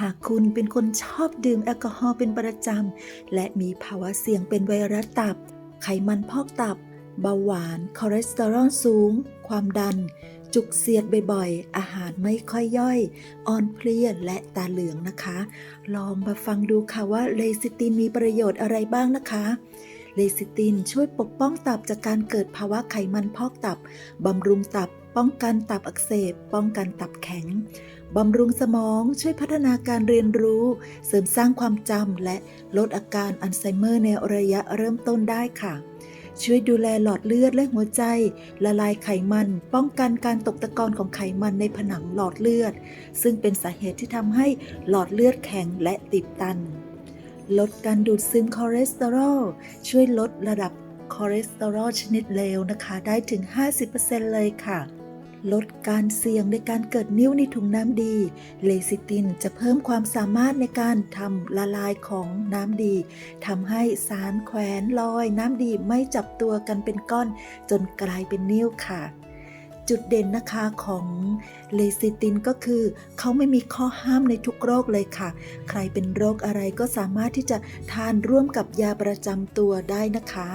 หากคุณเป็นคนชอบดื่มแอลกอฮอล์เป็นประจำ และมีภาวะเสี่ยงเป็นไวรัสตับ ไขมันพอกตับ เบาหวาน คอเลสเตอรอลสูง ความดัน จุกเสียดบ่อยๆ อาหารไม่ค่อยย่อย อ่อนเพลียและตาเหลืองนะคะ ลองมาฟังดูค่ะว่าเลซิตินมีประโยชน์อะไรบ้างนะคะเลซิตินช่วยปกป้องตับจากการเกิดภาวะไขมันพอกตับ บำรุงตับ ป้องกันตับอักเสบ ป้องกันตับแข็ง บำรุงสมองช่วยพัฒนาการเรียนรู้ เสริมสร้างความจำและลดอาการอัลไซเมอร์ในระยะเริ่มต้นได้ค่ะ ช่วยดูแลหลอดเลือดและหัวใจ ละลายไขมัน ป้องกันการตกตะกอนของไขมันในผนังหลอดเลือด ซึ่งเป็นสาเหตุที่ทำให้หลอดเลือดแข็งและติดตัน ลดการดูดซึมคอเลสเตอรอลช่วยลดระดับคอเลสเตอรอลชนิดเลวนะคะ ได้ถึง 50%เลยค่ะ ลดการเสี่ยงในการเกิดนิ่วในถุงน้ำดี เลซิตินจะเพิ่มความสามารถในการทำละลายของน้ำดีทำให้สารแขวนลอยน้ำดีไม่จับตัวกันเป็นก้อน จนกลายเป็นนิ่วค่ะ จุดเด่นนะคะของเลซิตินก็คือ เขาไม่มีข้อห้ามในทุกโรคเลยค่ะ ใครเป็นโรคอะไรก็สามารถที่จะทานร่วมกับยาประจำตัวได้นะคะ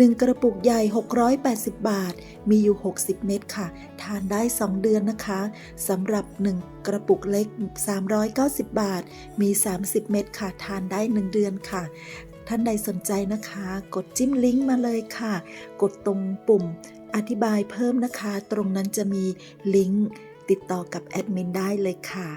1 กระปุกใหญ่ 680 บาท มีอยู่ 60 เม็ดค่ะ ทานได้ 2 เดือนนะคะสำหรับ 1 กระปุกเล็ก 390 บาท มี 30 เม็ดค่ะ ทานได้ 1 เดือนค่ะ ท่านใดสนใจนะคะ กดจิ้มลิงก์มาเลยค่ะ กดตรงปุ่มอธิบายเพิ่มนะคะ ตรงนั้นจะมีลิงก์ติดต่อกับแอดมินได้เลยค่ะ